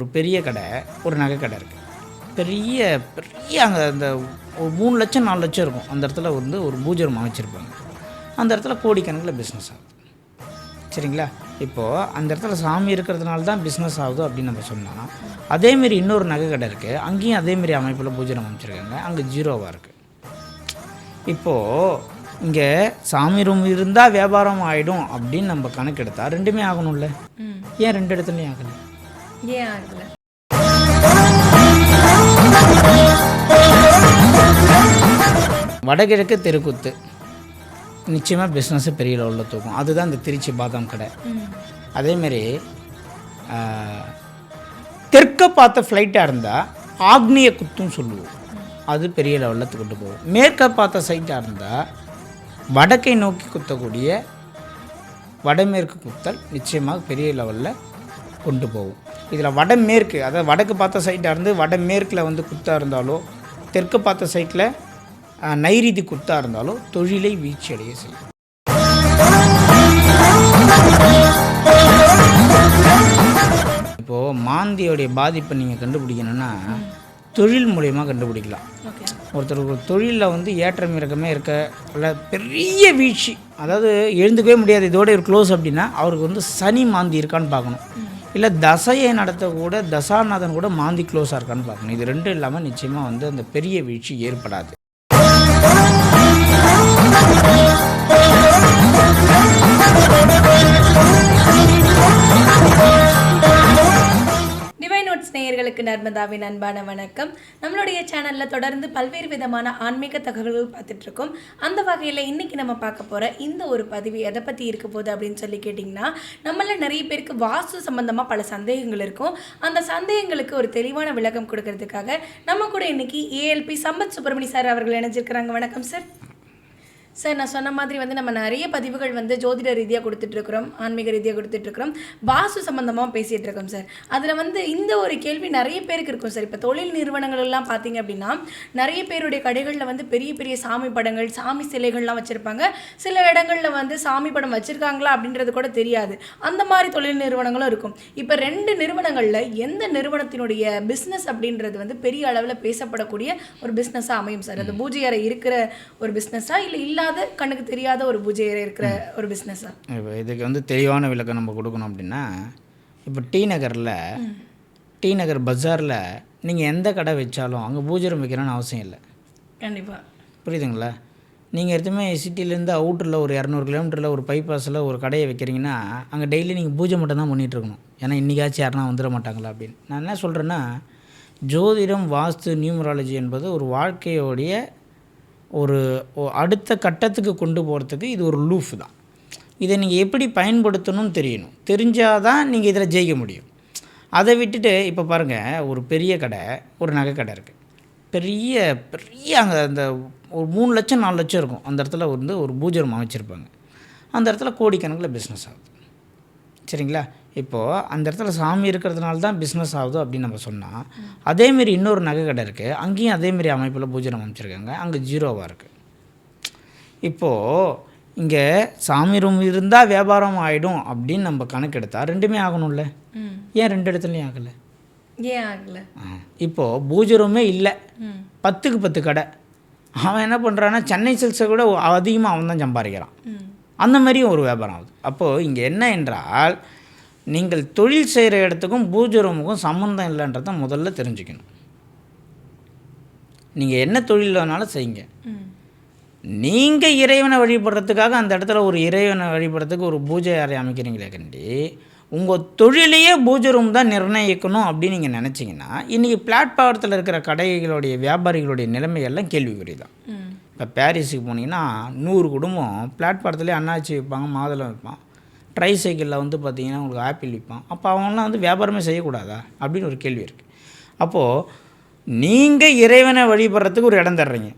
ஒரு பெரிய கடை ஒரு நகை கடை இருக்குது பெரிய பெரிய அங்கே அந்த ஒரு மூணு லட்சம் நாலு லட்சம் இருக்கும். அந்த இடத்துல வந்து ஒரு பூஜை ரூம் அமைச்சிருப்பாங்க. அந்த இடத்துல கோடிக்கணக்கில் பிஸ்னஸ் ஆகுது. சரிங்களா? இப்போது அந்த இடத்துல சாமி இருக்கிறதுனால தான் பிஸ்னஸ் ஆகுது அப்படின்னு நம்ம சொன்னால் அதேமாரி இன்னொரு நகை கடை இருக்குது அங்கேயும் அதேமாரி அமைப்பில் பூஜை ரூம் அமைச்சிருக்காங்க. அங்கே ஜீரோவாக இருக்குது இப்போது இங்கே சாமி ரூம் இருந்தால் வியாபாரம் ஆகிடும் அப்படின்னு நம்ம கணக்கெடுத்தா ரெண்டுமே ஆகணும்ல? ஏன் ரெண்டு இடத்துலையும் ஆகலை? ஏன் ஆகல? வடகிழக்கு தெருக்குத்து. நிச்சயமாக பிஸ்னஸ் பெரிய லெவலில் தூக்கும். அதுதான் இந்த திருச்சி பாதாம் கடை. அதேமாரி தெற்க பார்த்த ஃப்ளைட்டாக இருந்தால் ஆக்னிய குத்துன்னு சொல்லுவோம். அது பெரிய லெவலில் கொண்டு போகும். மேற்க பார்த்த சைட்டாக இருந்தால் வடக்கை நோக்கி குத்தக்கூடிய வடமேற்கு குத்தல் நிச்சயமாக பெரிய லெவலில் கொண்டு போகும். இதில் வடமேற்கு அதாவது வடக்கு பார்த்த சைட்டாக இருந்து வடமேற்கில் வந்து குத்தாக இருந்தாலோ தெற்கு பார்த்த சைட்டில் நைரீதி குத்தாக இருந்தாலோ தொழிலை வீழ்ச்சி அடைய செய்யும். இப்போது மாந்தியோடைய பாதிப்பை நீங்கள் கண்டுபிடிக்கணும்னா தொழில் மூலயமா கண்டுபிடிக்கலாம். ஓகே. ஒருத்தருக்கு ஒரு தொழிலில் வந்து ஏற்றம் இறக்கமே இருக்க இல்லை பெரிய வீழ்ச்சி அதாவது எழுந்துக்கவே முடியாது இதோட ஒரு க்ளோஸ் அப்படின்னா அவருக்கு வந்து சனி மாந்தி இருக்கான்னு பார்க்கணும். இல்லை தசையை நடத்தக்கூட தசாநாதன் கூட மாந்தி க்ளோஸாக இருக்கான்னு பார்க்கணும். இது ரெண்டும் இல்லாமல் நிச்சயமாக வந்து அந்த பெரிய வீழ்ச்சி ஏற்படாது. Oh, நோட்ஸ் நேயர்களுக்கு நர்மதாவின் அன்பான வணக்கம். நம்மளுடைய சேனலில் தொடர்ந்து பல்வேறு விதமான ஆன்மீக தகவல்கள் பார்த்துட்ருக்கோம் அந்த வகையில் இன்னைக்கு நம்ம பார்க்க போகிற இந்த ஒரு பதிவு எதை பற்றி இருக்க போகுது அப்படின்னு சொல்லி கேட்டிங்கன்னா நம்மள நிறைய பேருக்கு வாஸ்து சம்பந்தமாக பல சந்தேகங்கள் இருக்கும். அந்த சந்தேகங்களுக்கு ஒரு தெளிவான விளக்கம் கொடுக்கறதுக்காக நம்ம கூட இன்னைக்கு ஏஎல்பி சம்பத் சுப்பிரமணி சார் அவர்கள் இணைஞ்சிருக்கிறாங்க. வணக்கம் சார். சார் நான் சொன்ன மாதிரி வந்து நம்ம நிறைய பதிவுகள் வந்து ஜோதிட ரீதியாக கொடுத்துட்ருக்குறோம் ஆன்மீக ரீதியாக கொடுத்துட்ருக்குறோம். வாஸ்து சம்மந்தமாக பேசிகிட்டு இருக்கோம் சார். அதில் வந்து இந்த ஒரு கேள்வி நிறைய பேருக்கு இருக்கும் சார். இப்போ தொழில் நிறுவனங்கள் எல்லாம் பார்த்தீங்க அப்படின்னா நிறைய பேருடைய கடைகளில் வந்து பெரிய பெரிய சாமி படங்கள் சாமி சிலைகள்லாம் வச்சுருப்பாங்க. சில இடங்களில் வந்து சாமி படம் வச்சுருக்காங்களா அப்படின்றது கூட தெரியாது. அந்த மாதிரி தொழில் நிறுவனங்களும் இருக்கும். இப்போ ரெண்டு நிறுவனங்களில் எந்த நிறுவனத்தினுடைய பிஸ்னஸ் அப்படின்றது வந்து பெரிய அளவில் பேசப்படக்கூடிய ஒரு பிஸ்னஸாக அமையும் சார்? அது பூஜை அறை இருக்கிற ஒரு பிஸ்னஸா இல்லை இல்லாத கண்ணுக்கு தெரியாத ஒரு பூஜை அறை இருக்கிற ஒரு பிஸ்னஸா இப்போ இதுக்கு வந்து தெளிவான விளக்கம் நம்ம கொடுக்கணும் அப்படின்னா இப்போ டி நகரில் டி நகர் பஜாரில் நீங்கள் எந்த கடை வச்சாலும் அங்கே பூஜை ரூம் வைக்கணும்னு அவசியம் இல்லை. கண்டிப்பாக புரியுதுங்களா? நீங்கள் எடுத்துமே சிட்டிலேருந்து அவுட்டரில் ஒரு இரநூறு கிலோமீட்டரில் ஒரு பைபாஸில் ஒரு கடையை வைக்கிறீங்கன்னா அங்கே டெய்லி நீங்கள் பூஜை மட்டும் தான் பண்ணிகிட்டு இருக்கணும். ஏன்னா இன்றைக்காச்சும் யாருனா வந்துட மாட்டாங்களா அப்படின்னு. நான் என்ன சொல்கிறேன்னா ஜோதிடம் வாஸ்து நியூமராலஜி என்பது ஒரு வாழ்க்கையோடைய ஒரு அடுத்த கட்டத்துக்கு கொண்டு போகிறதுக்கு இது ஒரு லூஃப் தான். இதை நீங்கள் எப்படி பயன்படுத்தணும்னு தெரியணும். தெரிஞ்சால் தான் நீங்கள் இதில் ஜெயிக்க முடியும். அதை விட்டுட்டு இப்போ பாருங்கள் ஒரு பெரிய கடை ஒரு நகை கடை இருக்குது பெரிய பெரிய அங்கே அந்த ஒரு மூணு லட்சம் நாலு லட்சம் இருக்கும். அந்த இடத்துல வந்து ஒரு பூஜை அமைச்சிருப்பாங்க. அந்த இடத்துல கோடிக்கணக்கில் பிஸ்னஸ் ஆகுது. சரிங்களா? இப்போது அந்த இடத்துல சாமி இருக்கிறதுனால தான் பிஸ்னஸ் ஆகுது அப்படின்னு நம்ம சொன்னால் அதேமாரி இன்னொரு நகை கடை இருக்குது அங்கேயும் அதேமாரி அமைப்பில் பூஜை ரூம் அமைச்சிருக்காங்க. அங்கே ஜீரோவாக இருக்குது இப்போது இங்கே சாமி ரூம் இருந்தால் வியாபாரம் ஆகிடும் அப்படின்னு நம்ம கணக்கெடுத்தா ரெண்டுமே ஆகணும்ல? ஏன் ரெண்டு இடத்துலையும் ஆகலை? ஏன் ஆகலை? இப்போது பூஜை ரூமே இல்லை. பத்துக்கு பத்து கடை. அவன் என்ன பண்ணுறான்னா சென்னை சில்க்ஸை விட அதிகமாக அவன் தான் சம்பாதிக்கிறான் அந்த மாதிரியும் ஒரு வியாபாரம் ஆகுது. அப்போது இங்கே என்ன என்றால் நீங்கள் தொழில் செய்கிற இடத்துக்கும் பூஜை ரூமுக்கும் சம்மந்தம் இல்லைன்றதை முதல்ல தெரிஞ்சுக்கணும். நீங்கள் என்ன தொழில் வேணாலும் செய்யுங்க. நீங்கள் இறைவனை வழிபடுறதுக்காக அந்த இடத்துல ஒரு இறைவனை வழிபடுறதுக்கு ஒரு பூஜை அறை அமைக்கிறீங்களே கண்டி உங்கள் தொழிலையே பூஜை ரூம் தான் நிர்ணயிக்கணும் அப்படின்னு நீங்கள் நினச்சிங்கன்னா இன்றைக்கி பிளாட்ஃபாரத்தில் இருக்கிற கடைகளுடைய வியாபாரிகளுடைய நிலைமையெல்லாம் கேள்விக்குறி தான் இப்போ பாரிஸுக்கு போனீங்கன்னா நூறு குடும்பம் பிளாட்ஃபாரத்துலேயே அண்ணாச்சி வைப்பாங்க மாதுளம் வைப்பான் ட்ரை சைக்கிளில் வந்து பார்த்தீங்கன்னா உங்களுக்கு ஆப்பிள் விற்பான். அப்போ அவங்களாம் வந்து வியாபாரமே செய்யக்கூடாதா? அப்படின்னு ஒரு கேள்வி இருக்குது அப்போது நீங்கள் இறைவனை வழிபடுறதுக்கு ஒரு இடம் தர்றீங்க.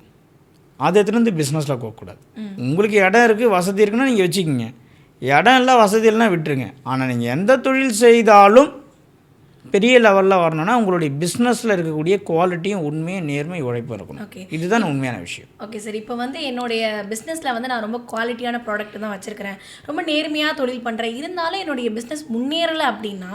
அதை எடுத்துட்டு வந்து பிஸ்னஸில் போகக்கூடாது. உங்களுக்கு இடம் இருக்குது வசதி இருக்குன்னா நீங்கள் வச்சுக்கிங்க. இடம் இல்லை வசதி இல்லைனா விட்டுருங்க. ஆனால் நீங்கள் எந்த தொழில் செய்தாலும் பெரிய லெவலில் வரணும்னா உங்களுடைய பிஸ்னஸில் இருக்கக்கூடிய குவாலிட்டியும் உண்மையும் நேர்மை உழைப்பு இருக்கணும். ஓகே இதுதான் உண்மையான விஷயம். ஓகே சார் இப்போ வந்து என்னுடைய பிஸ்னஸில் வந்து நான் ரொம்ப குவாலிட்டியான ப்ராடக்ட் தான் வச்சுருக்கிறேன். ரொம்ப நேர்மையாக தொழில் பண்ணுறேன் இருந்தாலும் என்னுடைய பிஸ்னஸ் முன்னேறலை அப்படின்னா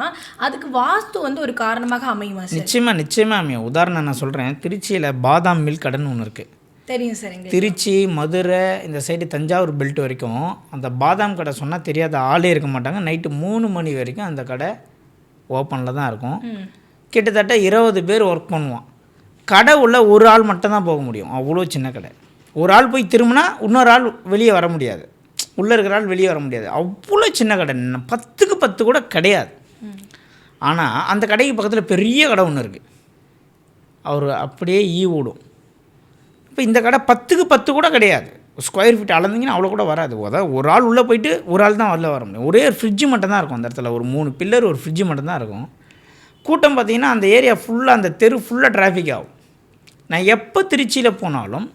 அதுக்கு வாஸ்து வந்து ஒரு காரணமாக அமையுமா நிச்சயமாக நிச்சயமாக அமையும். உதாரணம் நான் சொல்கிறேன் திருச்சியில் பாதாம் மில் கடன் ஒன்று இருக்குது தெரியும் சார் திருச்சி மதுரை இந்த சைடு தஞ்சாவூர் பெல்ட் வரைக்கும் அந்த பாதாம் கடை சொன்னால் தெரியாத ஆளே இருக்க மாட்டாங்க. நைட்டு மூணு மணி வரைக்கும் அந்த கடை ஓப்பனில் தான் இருக்கும். கிட்டத்தட்ட இருபது பேர் ஒர்க் பண்ணுவான். கடை உள்ள ஒரு ஆள் மட்டும்தான் போக முடியும். அவ்வளோ சின்ன கடை. ஒரு ஆள் போய் திரும்பினா இன்னொரு ஆள் வெளியே வர முடியாது. உள்ளே இருக்கிற ஆள் வெளியே வர முடியாது. அவ்வளோ சின்ன கடை. பத்துக்கு பத்து கூட கிடையாது. ஆனால் அந்த கடைக்கு பக்கத்தில் பெரிய கடை ஒன்று இருக்குது அவர் அப்படியே ஈ ஓடும். இப்போ இந்த கடை பத்துக்கு பத்து கூட கிடையாது. ஸ்கொயர் ஃபீட் அளந்தீங்கன்னா அவ்வளோ கூட வராது. அதாவது ஒரு ஆள் உள்ளே போயிட்டு ஒரு ஆள் தான் உள்ளே வர முடியும். ஒரே ஒரு ஃப்ரிட்ஜு மட்டும்தான் இருக்கும் அந்த இடத்துல. ஒரு மூணு பில்லர் ஒரு ஃப்ரிட்ஜு மட்டும்தான் இருக்கும். கூட்டம் பார்த்தீங்கன்னா அந்த ஏரியா ஃபுல்லாக அந்த தெரு ஃபுல்லாக டிராஃபிக் ஆகும். நான் எப்போ திருச்சியில் போனாலும்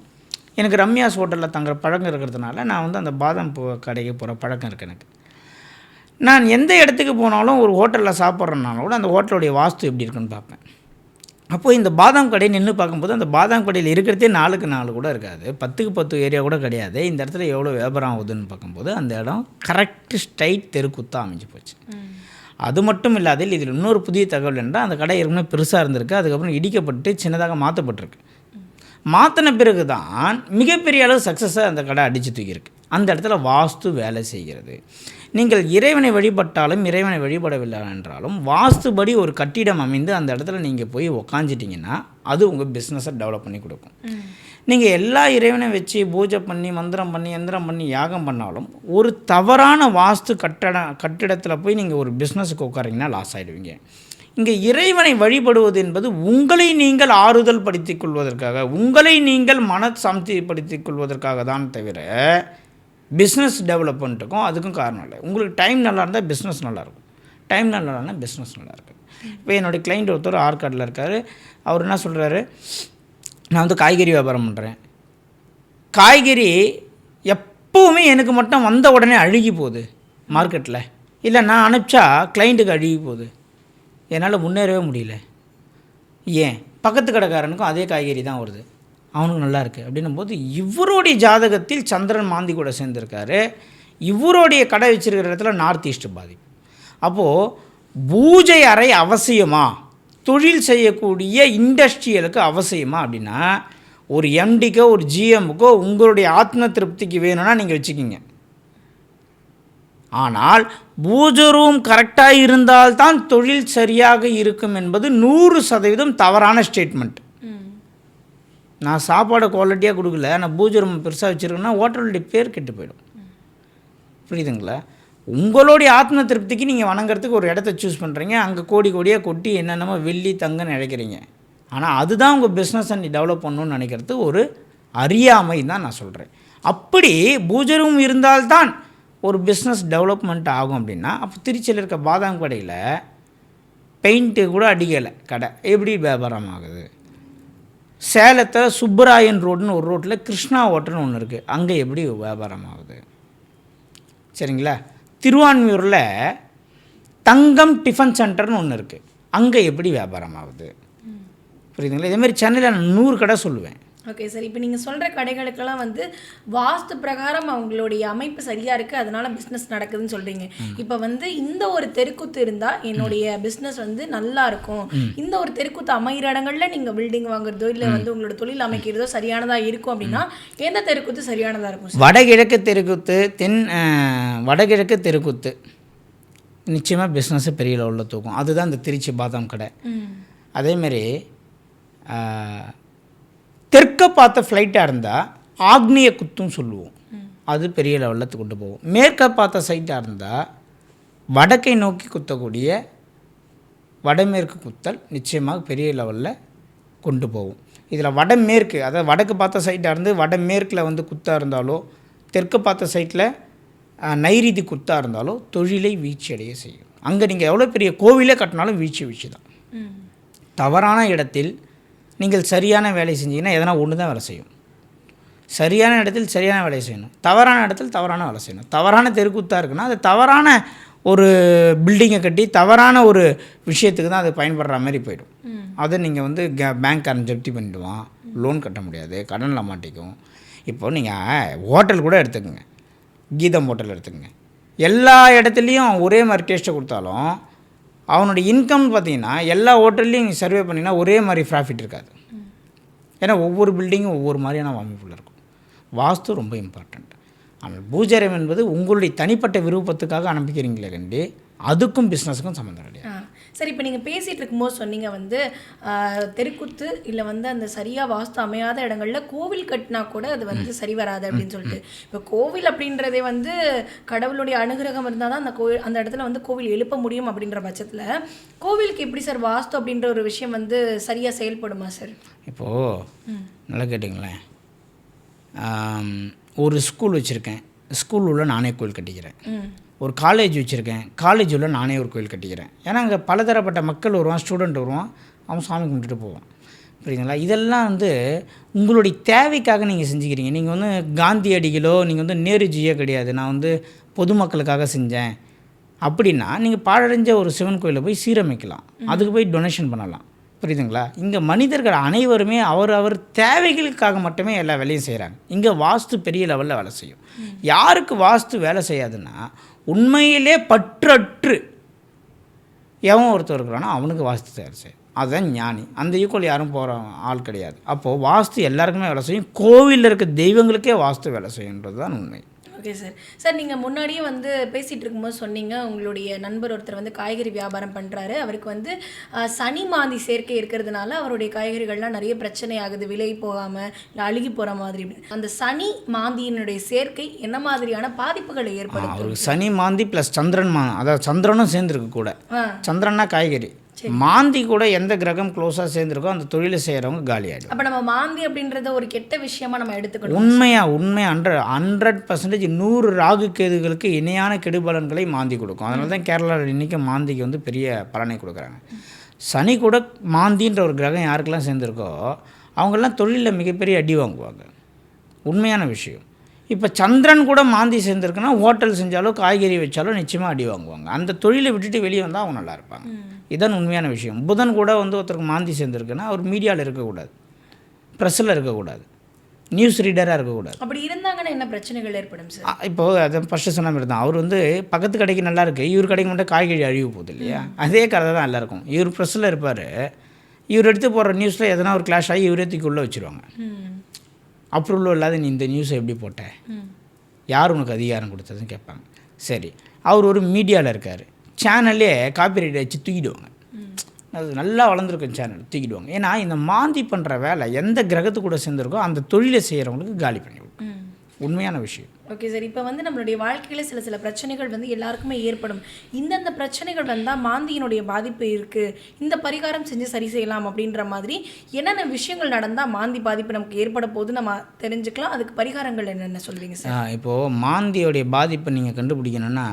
எனக்கு ரம்யாஸ் ஹோட்டலில் தங்குற பழக்கம் இருக்கிறதுனால நான் வந்து அந்த பாதாம் பூ கடைக்கு போகிற பழக்கம் இருக்குது எனக்கு. நான் எந்த இடத்துக்கு போனாலும் ஒரு ஹோட்டலில் சாப்பிட்றேனாலும் கூட அந்த ஹோட்டலுடைய வாஸ்து எப்படி இருக்குன்னு பார்ப்பேன். அப்போது இந்த பாதாம் கடை நின்று பார்க்கும்போது அந்த பாதாம் கடையில் இருக்கிறதே நாலுக்கு நாலு கூட இருக்காது. பத்துக்கு பத்து ஏரியா கூட கிடையாது. இந்த இடத்துல எவ்வளோ வியாபாரம் ஆகுதுன்னு பார்க்கும்போது அந்த இடம் கரெக்ட் ஸ்ட்ரைட் தெருக்குத்தாக அமைஞ்சு போச்சு. அது மட்டும் இல்லாத இதில் இன்னொரு புதிய தகவல் என்றால் அந்த கடை ஏற்கனவே பெருசாக இருந்திருக்கு. அதுக்கப்புறம் இடிக்கப்பட்டு சின்னதாக மாற்றப்பட்டிருக்கு மாற்றின பிறகு தான் மிகப்பெரிய அளவு சக்ஸஸாக அந்த கடை அடித்து தூக்கியிருக்கு. அந்த இடத்துல வாஸ்து வேலை செய்கிறது. நீங்கள் இறைவனை வழிபட்டாலும் இறைவனை வழிபடவில்லை என்றாலும் வாஸ்துபடி ஒரு கட்டிடம் அமைந்து அந்த இடத்துல நீங்கள் போய் உக்காஞ்சிட்டிங்கன்னா அது உங்கள் பிஸ்னஸை டெவலப் பண்ணி கொடுக்கும். நீங்கள் எல்லா இறைவனையும் வச்சு பூஜை பண்ணி மந்திரம் பண்ணி எந்திரம் பண்ணி யாகம் பண்ணாலும் ஒரு தவறான வாஸ்து கட்டட கட்டிடத்தில் போய் நீங்கள் ஒரு பிஸ்னஸுக்கு உட்காரிங்கன்னா லாஸ் ஆகிடுவீங்க இங்கே இறைவனை வழிபடுவது என்பது உங்களை நீங்கள் ஆறுதல் படுத்திக் கொள்வதற்காக உங்களை நீங்கள் மன சாந்திப்படுத்திக் கொள்வதற்காக தான் தவிர பிஸ்னஸ் டெவலப்மெண்ட்டுக்கும் அதுக்கும் காரணம் இல்லை. உங்களுக்கு டைம் நல்லா இருந்தால் பிஸ்னஸ் நல்லாயிருக்கும் டைம் நல்லா இருந்தால் பிஸ்னஸ் நல்லாயிருக்கும் இப்போ என்னுடைய கிளைண்ட் ஒருத்தர் ஆற்காட்டில் இருக்கார். அவர் என்ன சொல்கிறாரு நான் வந்து காய்கறி வியாபாரம் பண்ணுறேன் காய்கறி எப்போவுமே எனக்கு மட்டும் வந்த உடனே அழுகி போகுது மார்க்கெட்டில் இல்லை நான் அனுப்பிச்சா கிளைண்ட்டுக்கு அழுகி போகுது. என்னால் முன்னேறவே முடியல. ஏன்? பக்கத்து கடைக்காரனுக்கும் அதே காய்கறி தான் வருது. அவனுக்கு நல்லா இருக்குது அப்படின்னும் போது இவருடைய ஜாதகத்தில் சந்திரன் மாந்தி கூட சேர்ந்துருக்காரு. இவருடைய கடை வச்சிருக்கிற இடத்துல நார்த் ஈஸ்ட் பாதிப்பு. அப்போது பூஜை அறை அவசியமா? தொழில் செய்யக்கூடிய இண்டஸ்ட்ரியலுக்கு அவசியமா? அப்படின்னா ஒரு எம்டிக்கோ ஒரு ஜிஎம்முக்கோ உங்களுடைய ஆத்ம திருப்திக்கு வேணும்னா நீங்கள் வச்சுக்கிங்க. ஆனால் பூஜை ரூம் கரெக்டாக இருந்தால்தான் தொழில் சரியாக இருக்கும் என்பது நூறு சதவீதம் தவறான ஸ்டேட்மெண்ட் நான் சாப்பாடு குவாலிட்டியாக கொடுக்கல நான் பூஜை ரூம் பெருசாக வச்சுருக்கேன்னா ஹோட்டலுடைய பேர் கெட்டு போயிடும். புரியுதுங்களா? உங்களுடைய ஆத்ம திருப்திக்கு நீங்கள் வணங்குறதுக்கு ஒரு இடத்த சூஸ் பண்ணுறீங்க அங்கே கோடி கோடியாக கொட்டி என்னென்னமோ வெள்ளி தங்கன்னு நினைக்கிறீங்க. ஆனால் அதுதான் உங்கள் பிஸ்னஸை நீ டெவலப் பண்ணணும்னு நினைக்கிறது ஒரு அறியாமை தான் நான் சொல்கிறேன் அப்படி பூஜரும் இருந்தால்தான் ஒரு பிஸ்னஸ் டெவலப்மெண்ட் ஆகும் அப்படின்னா அப்போ திருச்சியில் இருக்க பாதாம் கடையில் பெயிண்ட்டு கூட அடிக்கலை கடை. எப்படி வியாபாரம் ஆகுது? சேலத்தில் சுப்பராயன் ரோடுன்னு ஒரு ரோட்டில் கிருஷ்ணா ஹோட்டல்னு ஒன்று இருக்குது அங்கே எப்படி வியாபாரம் ஆகுது? சரிங்களா? திருவான்மியூரில் தங்கம் டிஃபன் சென்டர்னு ஒன்று இருக்குது அங்கே எப்படி வியாபாரம் ஆகுது? புரியுதுங்களா? இதேமாதிரி சென்னையில் நான் நூறு கடை சொல்லுவேன். ஓகே சார் இப்போ நீங்கள் சொல்கிற கடைகளுக்கெல்லாம் வந்து வாஸ்து பிரகாரம் அவங்களுடைய அமைப்பு சரியாக இருக்குது அதனால பிஸ்னஸ் நடக்குதுன்னு சொல்கிறீங்க இப்போ வந்து இந்த ஒரு தெருக்கூத்து இருந்தால் என்னுடைய பிஸ்னஸ் வந்து நல்லா இருக்கும். இந்த ஒரு தெருக்கூத்து அமைகிற இடங்கள்ல நீங்கள் பில்டிங் வாங்குறதோ இல்லை வந்து உங்களோட தொழில் அமைக்கிறதோ சரியானதாக இருக்கும் அப்படின்னா எந்த தெருக்கூத்து சரியானதாக இருக்கும் வடகிழக்கு தெருக்குத்து தென் வடகிழக்கு தெருக்குத்து. நிச்சயமாக பிஸ்னஸை பெரிய லெவலில் தூக்கும். அதுதான் இந்த திருச்சி பாதாம் கடை. அதேமாரி தெற்க பார்த்த ஃப்ளைட்டாக இருந்தால் ஆக்னிய குத்தும் சொல்லுவோம். அது பெரிய லெவலில் கொண்டு போகும். மேற்க பார்த்த சைட்டாக இருந்தால் வடக்கை நோக்கி குத்தக்கூடிய வடமேற்கு குத்தல் நிச்சயமாக பெரிய லெவலில் கொண்டு போகும். இதில் வடமேற்கு அதாவது வடக்கு பார்த்த சைட்டாக இருந்து வடமேற்கில் வந்து குத்தாக இருந்தாலோ தெற்கு பார்த்த சைட்டில் நைரீதி குத்தாக இருந்தாலோ தொழிலை வீழ்ச்சி அடைய செய்யும். அங்கே நீங்கள் எவ்வளோ பெரிய கோவிலே கட்டினாலும் வீழ்ச்சி வீழ்ச்சி தான் தவறான இடத்தில் நீங்கள் சரியான வேலை செஞ்சீங்கன்னா எதனா ஒன்று தான் வேலை செய்யும். சரியான இடத்தில் சரியான வேலை செய்யணும். தவறான இடத்தில் தவறான வேலை செய்யணும். தவறான தெருக்கூத்தாக இருக்குன்னா அது தவறான ஒரு பில்டிங்கை கட்டி தவறான ஒரு விஷயத்துக்கு தான் அது பயன்படுற மாதிரி போயிடும். அதை நீங்கள் வந்து கே பேங்க்காரன் ஜப்தி பண்ணிடுவான். லோன் கட்ட முடியாது கடனில் மாட்டிக்கும். இப்போ நீங்கள் ஹோட்டல் கூட எடுத்துக்கோங்க. கீதம் ஹோட்டல் எடுத்துக்கோங்க. எல்லா இடத்துலையும் ஒரே மாதிரி டேஸ்ட்டை கொடுத்தாலும் அவனுடைய இன்கம் பார்த்திங்கன்னா எல்லா ஹோட்டல்லையும் சர்வே பண்ணிங்கன்னா ஒரே மாதிரி ப்ராஃபிட் இருக்காது. ஏன்னா ஒவ்வொரு பில்டிங்கும் ஒவ்வொரு மாதிரியான அமைப்பில் இருக்கும். வாஸ்து ரொம்ப இம்பார்ட்டண்ட் ஆனால் பூஜாரம் என்பது உங்களுடைய தனிப்பட்ட விருப்பத்துக்காக அனுப்பிக்கிறீங்களே கண்டி அதுக்கும் பிஸ்னஸுக்கும் சம்மந்தம் கிடையாது சரி இப்போ நீங்கள் பேசிகிட்டு இருக்கும்போது சொன்னீங்க வந்து தெருக்குத்து இல்லை வந்து அந்த சரியாக வாஸ்து அமையாத இடங்கள்ல கோவில் கட்டினா கூட அது வந்து சரி வராது அப்படின்னு சொல்லிட்டு. இப்போ கோவில் அப்படின்றதே வந்து கடவுளுடைய அனுகிரகம் இருந்தால் தான் அந்த கோவில் அந்த இடத்துல வந்து கோவில் எழுப்ப முடியும் அப்படின்ற பட்சத்தில் கோவிலுக்கு எப்படி சார் வாஸ்து அப்படின்ற ஒரு விஷயம் வந்து சரியாக செயல்படுமா சார்? இப்போது நல்லா கேட்டிங்களேன் ஒரு ஸ்கூல் வச்சுருக்கேன். ஸ்கூல் உள்ள நானே கோயில் கட்டிக்கிறேன். ம். ஒரு காலேஜ் வச்சுருக்கேன். காலேஜ் உள்ள நானே ஒரு கோயில் கட்டிக்கிறேன். ஏன்னா அங்கே பலதரப்பட்ட மக்கள் வருவான் ஸ்டூடெண்ட் வருவான் அவன் சாமி கும்பிட்டுட்டு போவான் புரியுதுங்களா? இதெல்லாம் வந்து உங்களுடைய தேவைக்காக நீங்கள் செஞ்சுக்கிறீங்க. நீங்கள் வந்து காந்தியடிகளோ நீங்கள் வந்து நேருஜியோ கிடையாது. நான் வந்து பொதுமக்களுக்காக செஞ்சேன். அப்படின்னா நீங்கள் பாழடைஞ்ச ஒரு சிவன் கோயிலை போய் சீரமைக்கலாம். அதுக்கு போய் டொனேஷன் பண்ணலாம். புரியுதுங்களா? இங்கே மனிதர்கள் அனைவருமே அவர் அவர் தேவைகளுக்காக மட்டுமே எல்லா வேலையும் செய்கிறாங்க இங்கே வாஸ்து பெரிய லெவலில் வேலை செய்யும். யாருக்கு வாஸ்து வேலை செய்யாதுன்னா உண்மையிலே பற்றற்று. எவன் ஒருத்தர் இருக்கிறானோ அவனுக்கு வாஸ்து தயார் செய்யும் அதுதான் ஞானி. அந்த ஈக்குவல் யாரும் போகிற ஆள் கிடையாது. அப்போது வாஸ்து எல்லாருக்குமே வேலை செய்யும். கோவிலில் இருக்க தெய்வங்களுக்கே வாஸ்து வேலை செய்யுன்றது தான் உண்மை. ஓகே சார் சார் நீங்கள் முன்னாடியே வந்து பேசிகிட்டு இருக்கும்போது சொன்னீங்க உங்களுடைய நண்பர் ஒருத்தர் வந்து காய்கறி வியாபாரம் பண்ணுறாரு அவருக்கு வந்து சனி மாந்தி சேர்க்கை இருக்கிறதுனால அவருடைய காய்கறிகள்லாம் நிறைய பிரச்சனை ஆகுது விலை போகாமல் இல்லை அழுகி போகிற மாதிரி. அந்த சனி மாந்தியினுடைய சேர்க்கை என்ன மாதிரியான பாதிப்புகளை ஏற்படுத்தும் அவருக்கு சனி மாந்தி ப்ளஸ் சந்திரன் மா அதாவது சந்திரனும் சேர்ந்துருக்கு கூட. சந்திரன்னா காய்கறி. மாந்தி கூட எந்த கிரகம் க்ளோஸாக சேர்ந்துருக்கோ அந்த தொழிலை செய்கிறவங்க காலியாகிடும் அப்போ நம்ம மாந்தி அப்படின்றத ஒரு கெட்ட விஷயமா நம்ம எடுத்துக்கணும். உண்மையாக உண்மை ஹண்ட்ரட் ஹண்ட்ரட் பர்சன்டேஜ் நூறு ராகு கேதுகளுக்கு இணையான கெடுபலன்களை மாந்தி கொடுக்கும். அதனால தான் கேரளாவில் இன்றைக்கி மாந்திக்கு வந்து பெரிய பலனை கொடுக்குறாங்க. சனி கூட மாந்தின்ற ஒரு கிரகம் யாருக்கெல்லாம் சேர்ந்துருக்கோ அவங்கெல்லாம் தொழிலில் மிகப்பெரிய அடி வாங்குவாங்க. உண்மையான விஷயம். இப்போ சந்திரன் கூட மாந்தி சேர்ந்துருக்குன்னா ஹோட்டல் செஞ்சாலும் காய்கறி வச்சாலும் நிச்சயமாக அடி வாங்குவாங்க. அந்த தொழிலை விட்டுட்டு வெளியே வந்தால் அவங்க நல்லா இருப்பாங்க. இதான் உண்மையான விஷயம். புதன் கூட வந்து ஒருத்தருக்கு மாந்தி சேர்ந்துருக்குன்னா அவர் மீடியாவில் இருக்கக்கூடாது. ப்ரெஸ்ஸில் இருக்கக்கூடாது. நியூஸ் ரீடராக இருக்கக்கூடாது. அப்படி இருந்தாங்கன்னா என்ன பிரச்சனைகள் ஏற்படும் சார் இப்போ அதை ஃபஸ்ட்டு சொன்ன மாதிரி தான். அவர் வந்து பக்கத்து கடைக்கு நல்லா இருக்குது இவர் கடைக்கு மட்டும் காய்கறி அழிவு போகுது இல்லையா? அதே கதை தான் நல்லா இருக்கும் இவர் ப்ரெஸ்ஸில் இருப்பார். இவர் எடுத்து போடுற நியூஸில் எதனா ஒரு கிளாஷ் ஆகி இவரே தூக்கி உள்ளே வச்சுருவாங்க. ம் அப்ரூவல் இல்லாத நீ இந்த நியூஸை எப்படி போட்ட? யார் உனக்கு அதிகாரம் கொடுத்ததுன்னு கேட்பாங்க. சரி. அவர் ஒரு மீடியாவில் இருக்கார். சேனல்லே காப்பிரைட் வச்சு தூக்கிடுவாங்க. அது நல்லா வளர்ந்துருக்கும் சேனல் தூக்கிடுவாங்க. ஏன்னா இந்த மாந்தி பண்ணுற வேலை எந்த கிரகத்து கூட சேர்ந்துருக்கோ அந்த தொழிலை செய்கிறவங்களுக்கு காலி பண்ணிவிடும் உண்மையான விஷயம். ஓகே சார் இப்போ வந்து நம்மளுடைய வாழ்க்கையில் சில சில பிரச்சனைகள் வந்து எல்லாருக்குமே ஏற்படும். இந்தந்த பிரச்சனைகள் வந்தால் மாந்தியினுடைய பாதிப்பு இருக்குது இந்த பரிகாரம் செஞ்சு சரி செய்யலாம் அப்படின்ற மாதிரி என்னென்ன விஷயங்கள் நடந்தால் மாந்தி பாதிப்பு நமக்கு ஏற்பட போது நம்ம தெரிஞ்சுக்கலாம். அதுக்கு பரிகாரங்கள் என்னென்ன சொல்வீங்க சார் இப்போது மாந்தியோடைய பாதிப்பை நீங்கள் கண்டுபிடிக்கணும்னா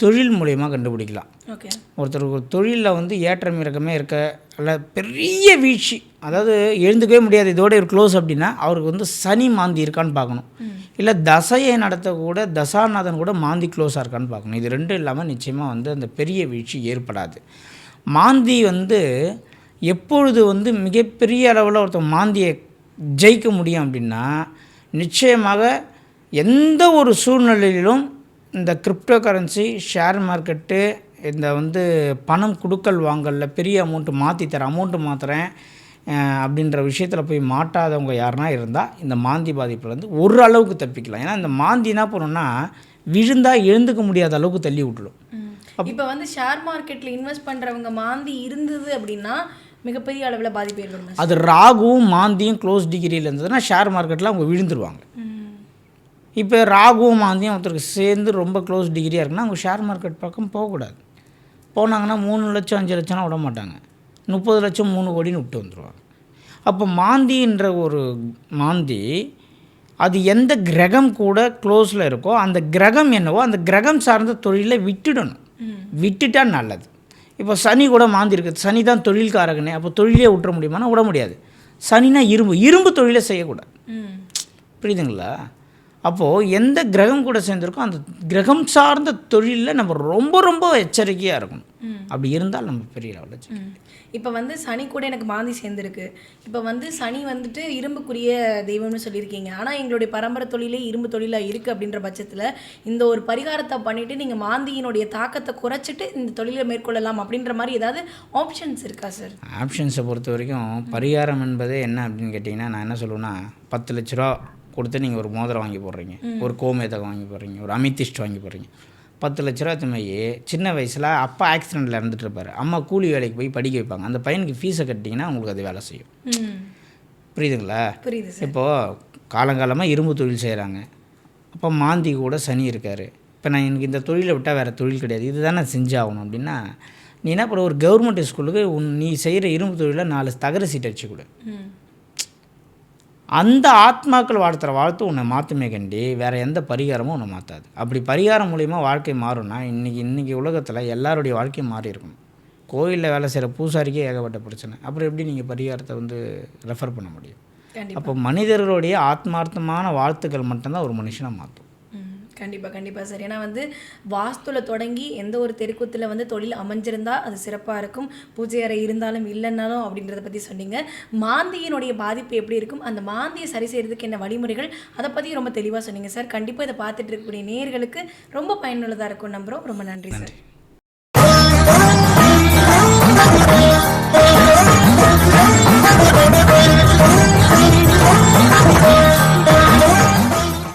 தொழில் மூலயமா கண்டுபிடிக்கலாம். ஓகே ஒருத்தருக்கு ஒரு தொழிலில் வந்து ஏற்றம் இறக்கமே இருக்க அல்ல பெரிய வீழ்ச்சி அதாவது எழுந்துக்கவே முடியாது இதோட ஒரு க்ளோஸ் அப்படின்னா அவருக்கு வந்து சனி மாந்தி இருக்கான்னு பார்க்கணும். இல்லை தசையை நடத்தக்கூட தசாநாதன் கூட மாந்தி க்ளோஸாக இருக்கான்னு பார்க்கணும். இது ரெண்டும் இல்லாமல் நிச்சயமாக வந்து அந்த பெரிய வீழ்ச்சி ஏற்படாது. மாந்தி வந்து எப்பொழுது வந்து மிகப்பெரிய அளவில் ஒருத்தர் மாந்தியை ஜெயிக்க முடியும் அப்படின்னா நிச்சயமாக எந்த ஒரு சூழ்நிலையிலும் இந்த கிரிப்டோ கரன்சி ஷேர் மார்க்கெட்டு இந்த வந்து பணம் கொடுக்கல் வாங்கலில் பெரிய அமௌண்ட்டு மாற்றி தரேன் அமௌண்ட்டு மாற்றுறேன் அப்படின்ற விஷயத்தில் போய் மாட்டாதவங்க யாருனா இருந்தால் இந்த மாந்தி பாதிப்புலேருந்து ஒரு அளவுக்கு தப்பிக்கலாம். ஏன்னா இந்த மாந்தி என்ன பண்ணுன்னா விழுந்தால் எழுந்துக்க முடியாத அளவுக்கு தள்ளி விட்டுடும் இப்போ வந்து ஷேர் மார்க்கெட்டில் இன்வெஸ்ட் பண்ணுறவங்க மாந்தி இருந்தது அப்படின்னா மிகப்பெரிய அளவில் பாதிப்பு ஏற்படும். அது ராகுவும் மாந்தியும் க்ளோஸ் டிகிரியில் இருந்ததுன்னா ஷேர் மார்க்கெட்டில் அவங்க விழுந்துருவாங்க. இப்போ ராகுவும் மாந்தியும் ஒருத்தருக்கு சேர்ந்து ரொம்ப க்ளோஸ் டிகிரியாக இருக்குன்னா அவங்க ஷேர் மார்க்கெட் பக்கம் போகக்கூடாது. போனாங்கன்னா மூணு லட்சம் அஞ்சு லட்சம்னா விட மாட்டாங்க. முப்பது லட்சம் மூணு கோடின்னு விட்டு வந்துடுவாங்க அப்போ மாந்தின்ற ஒரு மாந்தி அது எந்த கிரகம் கூட க்ளோஸில் இருக்கோ அந்த கிரகம் என்னவோ அந்த கிரகம் சார்ந்த தொழிலை விட்டுடணும். விட்டுட்டா நல்லது. இப்போ சனி கூட மாந்தி இருக்குது சனி தான் தொழில்காரகனே அப்போ தொழிலே விட்டுற முடியுமானா விட முடியாது. சனினா இரும்பு. இரும்பு தொழிலை செய்யக்கூடாது. புரியுதுங்களா? அப்போது எந்த கிரகம் கூட சேர்ந்துருக்கோ அந்த கிரகம் சார்ந்த தொழிலில் நம்ம ரொம்ப ரொம்ப எச்சரிக்கையாக இருக்கணும். அப்படி இருந்தால் நம்ம பெரிய லெவலில். இப்போ வந்து சனி கூட எனக்கு மாந்தி சேர்ந்துருக்கு. இப்போ வந்து சனி வந்துட்டு இரும்புக்குரிய தெய்வம்னு சொல்லியிருக்கீங்க. ஆனால் எங்களுடைய பரம்பரை தொழிலே இரும்பு தொழிலாக இருக்குது அப்படின்ற பட்சத்தில் இந்த ஒரு பரிகாரத்தை பண்ணிவிட்டு நீங்கள் மாந்தியினுடைய தாக்கத்தை குறைச்சிட்டு இந்த தொழிலை மேற்கொள்ளலாம் அப்படின்ற மாதிரி ஏதாவது ஆப்ஷன்ஸ் இருக்கா சார்? ஆப்ஷன்ஸை பொறுத்த வரைக்கும் பரிகாரம் என்பது என்ன அப்படின்னு கேட்டிங்கன்னா நான் என்ன சொல்லுவேன்னா பத்து லட்ச ரூபா கொடுத்து நீங்கள் ஒரு மோதிரம் வாங்கி போடுறீங்க. ஒரு கோமேதகம் வாங்கி போடுறீங்க. ஒரு அமித்திஸ்ட் வாங்கி போடுறீங்க. பத்து லட்ச ரூபா துமையே சின்ன வயசில் அப்பா ஆக்சிடெண்ட்டில் இறந்துட்டு இருப்பார் அம்மா கூலி வேலைக்கு போய் படிக்க வைப்பாங்க. அந்த பையனுக்கு ஃபீஸை கட்டிங்கன்னா உங்களுக்கு அது வேலை செய்யும். புரியுதுங்களா? புரியுது இப்போது காலங்காலமாக இரும்பு தொழில் செய்கிறாங்க அப்போ மாந்தி கூட சனி இருக்கார். இப்போ நான் எனக்கு இந்த தொழிலை விட்டால் வேறு தொழில் கிடையாது. இதுதான் நான் செஞ்சாகணும் அப்படின்னா நீ என்ன பண்ண? ஒரு கவர்மெண்ட் ஸ்கூலுக்கு உன் நீ செய்கிற இரும்பு தொழிலில் நாலு தகர சீட் அடிச்சு கொடு. அந்த ஆத்மாக்கள் வாழ்த்துற வாழ்த்து உன்னை மாற்றுமே கண்டி வேறு எந்த பரிகாரமும் உன்னை மாற்றாது அப்படி பரிகாரம் மூலிமா வாழ்க்கை மாறும்னா இன்றைக்கி இன்றைக்கி உலகத்தில் எல்லாருடைய வாழ்க்கையும் மாறி இருக்கணும். கோயிலில் வேலை செய்கிற பூசாரிக்கே ஏகப்பட்ட பிரச்சனை. அப்புறம் எப்படி நீங்கள் பரிகாரத்தை வந்து ரெஃபர் பண்ண முடியும்? அப்போ மனிதர்களுடைய ஆத்மார்த்தமான வாழ்த்துக்கள் மட்டும்தான் ஒரு மனுஷனை மாற்றும் கண்டிப்பாக கண்டிப்பாக சார். ஏன்னா வந்து வாஸ்துவில் தொடங்கி எந்த ஒரு தெருக்கூத்தில் வந்து தொழில் அமைஞ்சிருந்தா அது சிறப்பாக இருக்கும். பூஜை அறை இருந்தாலும் இல்லைன்னாலும் அப்படின்றத பற்றி சொன்னீங்க. மாந்தியினுடைய பாதிப்பு எப்படி இருக்கும்? அந்த மாந்தியை சரி செய்கிறதுக்கு என்ன வழிமுறைகள்? அதை பற்றி ரொம்ப தெளிவாக சொன்னீங்க சார். கண்டிப்பாக இதை பார்த்துட்டு இருக்கக்கூடிய நேர்களுக்கு ரொம்ப பயனுள்ளதாக இருக்கும் நம்புகிறோம் ரொம்ப நன்றி சார்.